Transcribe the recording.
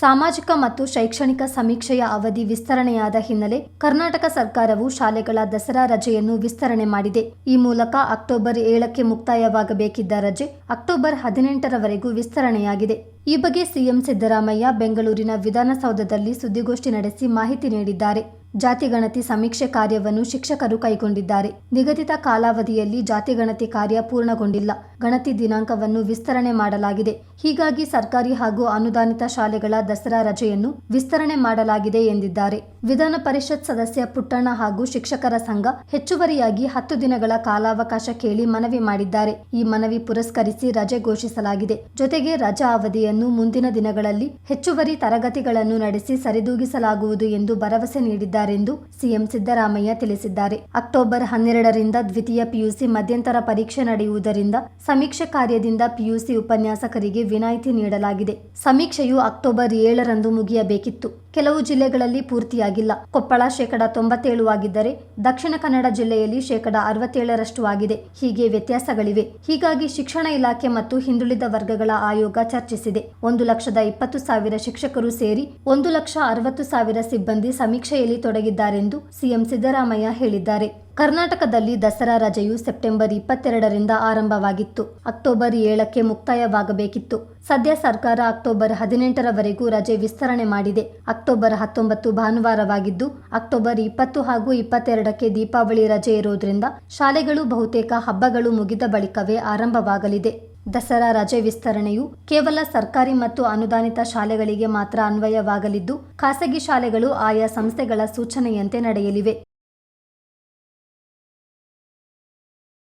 ಸಾಮಾಜಿಕ ಮತ್ತು ಶೈಕ್ಷಣಿಕ ಸಮೀಕ್ಷೆಯ ಅವಧಿ ವಿಸ್ತರಣೆಯಾದ ಹಿನ್ನೆಲೆ ಕರ್ನಾಟಕ ಸರ್ಕಾರವು ಶಾಲೆಗಳ ದಸರಾ ರಜೆಯನ್ನು ವಿಸ್ತರಣೆ ಮಾಡಿದೆ. ಈ ಮೂಲಕ ಅಕ್ಟೋಬರ್ ಏಳಕ್ಕೆ ಮುಕ್ತಾಯವಾಗಬೇಕಿದ್ದ ರಜೆ ಅಕ್ಟೋಬರ್ ಹದಿನೆಂಟರವರೆಗೂ ವಿಸ್ತರಣೆಯಾಗಿದೆ. ಈ ಬಗ್ಗೆ ಸಿಎಂ ಸಿದ್ದರಾಮಯ್ಯ ಬೆಂಗಳೂರಿನ ವಿಧಾನಸೌಧದಲ್ಲಿ ಸುದ್ದಿಗೋಷ್ಠಿ ನಡೆಸಿ ಮಾಹಿತಿ ನೀಡಿದ್ದಾರೆ. ಜಾತಿಗಣತಿ ಸಮೀಕ್ಷೆ ಕಾರ್ಯವನ್ನು ಶಿಕ್ಷಕರು ಕೈಗೊಂಡಿದ್ದಾರೆ. ನಿಗದಿತ ಕಾಲಾವಧಿಯಲ್ಲಿ ಜಾತಿಗಣತಿ ಕಾರ್ಯ ಪೂರ್ಣಗೊಂಡಿಲ್ಲ. ಗಣತಿ ದಿನಾಂಕವನ್ನು ವಿಸ್ತರಣೆ ಮಾಡಲಾಗಿದೆ. ಹೀಗಾಗಿ ಸರ್ಕಾರಿ ಹಾಗೂ ಅನುದಾನಿತ ಶಾಲೆಗಳ ದಸರಾ ರಜೆಯನ್ನು ವಿಸ್ತರಣೆ ಮಾಡಲಾಗಿದೆ ಎಂದಿದ್ದಾರೆ. ವಿಧಾನ ಪರಿಷತ್ ಸದಸ್ಯ ಪುಟ್ಟಣ್ಣ ಹಾಗೂ ಶಿಕ್ಷಕರ ಸಂಘ ಹೆಚ್ಚುವರಿಯಾಗಿ ಹತ್ತು ದಿನಗಳ ಕಾಲಾವಕಾಶ ಕೇಳಿ ಮನವಿ ಮಾಡಿದ್ದಾರೆ. ಈ ಮನವಿ ಪುರಸ್ಕರಿಸಿ ರಜೆ ಘೋಷಿಸಲಾಗಿದೆ. ಜೊತೆಗೆ ರಜಾ ಅವಧಿಯನ್ನು ಮುಂದಿನ ದಿನಗಳಲ್ಲಿ ಹೆಚ್ಚುವರಿ ತರಗತಿಗಳನ್ನು ನಡೆಸಿ ಸರಿದೂಗಿಸಲಾಗುವುದು ಎಂದು ಭರವಸೆ ನೀಡಿದ್ದಾರೆಂದು ಸಿಎಂ ಸಿದ್ದರಾಮಯ್ಯ ತಿಳಿಸಿದ್ದಾರೆ. ಅಕ್ಟೋಬರ್ ಹನ್ನೆರಡರಿಂದ ದ್ವಿತೀಯ ಪಿಯುಸಿ ಮಧ್ಯಂತರ ಪರೀಕ್ಷೆ ನಡೆಯುವುದರಿಂದ ಸಮೀಕ್ಷೆ ಕಾರ್ಯದಿಂದ ಪಿಯುಸಿ ಉಪನ್ಯಾಸಕರಿಗೆ ವಿನಾಯಿತಿ ನೀಡಲಾಗಿದೆ. ಸಮೀಕ್ಷೆಯು ಅಕ್ಟೋಬರ್ ಏಳರಂದು ಮುಗಿಯಬೇಕಿತ್ತು. ಕೆಲವು ಜಿಲ್ಲೆಗಳಲ್ಲಿ ಪೂರ್ತಿಯಾಗಿಲ್ಲ. ಕೊಪ್ಪಳ ಶೇಕಡ ತೊಂಬತ್ತೇಳು ಆಗಿದ್ದರೆ ದಕ್ಷಿಣ ಕನ್ನಡ ಜಿಲ್ಲೆಯಲ್ಲಿ ಶೇಕಡ ಅರವತ್ತೇಳರಷ್ಟು ಆಗಿದೆ. ಹೀಗೆ ವ್ಯತ್ಯಾಸಗಳಿವೆ. ಹೀಗಾಗಿ ಶಿಕ್ಷಣ ಇಲಾಖೆ ಮತ್ತು ಹಿಂದುಳಿದ ವರ್ಗಗಳ ಆಯೋಗ ಚರ್ಚಿಸಿದೆ. ಒಂದು ಲಕ್ಷದ ಇಪ್ಪತ್ತು ಸಾವಿರ ಶಿಕ್ಷಕರು ಸೇರಿ ಒಂದು ಲಕ್ಷ ಅರವತ್ತು ಸಾವಿರ ಸಿಬ್ಬಂದಿ ಸಮೀಕ್ಷೆಯಲ್ಲಿ ತೊಡಗಿದ್ದಾರೆಂದು ಸಿಎಂ ಸಿದ್ದರಾಮಯ್ಯ ಹೇಳಿದ್ದಾರೆ. ಕರ್ನಾಟಕದಲ್ಲಿ ದಸರಾ ರಜೆಯು ಸೆಪ್ಟೆಂಬರ್ ಇಪ್ಪತ್ತೆರಡರಿಂದ ಆರಂಭವಾಗಿತ್ತು. ಅಕ್ಟೋಬರ್ ಏಳಕ್ಕೆ ಮುಕ್ತಾಯವಾಗಬೇಕಿತ್ತು. ಸದ್ಯ ಸರ್ಕಾರ ಅಕ್ಟೋಬರ್ ಹದಿನೆಂಟರವರೆಗೂ ರಜೆ ವಿಸ್ತರಣೆ ಮಾಡಿದೆ. ಅಕ್ಟೋಬರ್ ಹತ್ತೊಂಬತ್ತು ಭಾನುವಾರವಾಗಿದ್ದು, ಅಕ್ಟೋಬರ್ ಇಪ್ಪತ್ತು ಹಾಗೂ ಇಪ್ಪತ್ತೆರಡಕ್ಕೆ ದೀಪಾವಳಿ ರಜೆ ಇರುವುದರಿಂದ ಶಾಲೆಗಳು ಬಹುತೇಕ ಹಬ್ಬಗಳು ಮುಗಿದ ಬಳಿಕವೇ ಆರಂಭವಾಗಲಿದೆ. ದಸರಾ ರಜೆ ವಿಸ್ತರಣೆಯು ಕೇವಲ ಸರ್ಕಾರಿ ಮತ್ತು ಅನುದಾನಿತ ಶಾಲೆಗಳಿಗೆ ಮಾತ್ರ ಅನ್ವಯವಾಗಲಿದ್ದು, ಖಾಸಗಿ ಶಾಲೆಗಳು ಆಯಾ ಸಂಸ್ಥೆಗಳ ಸೂಚನೆಯಂತೆ ನಡೆಯಲಿವೆ.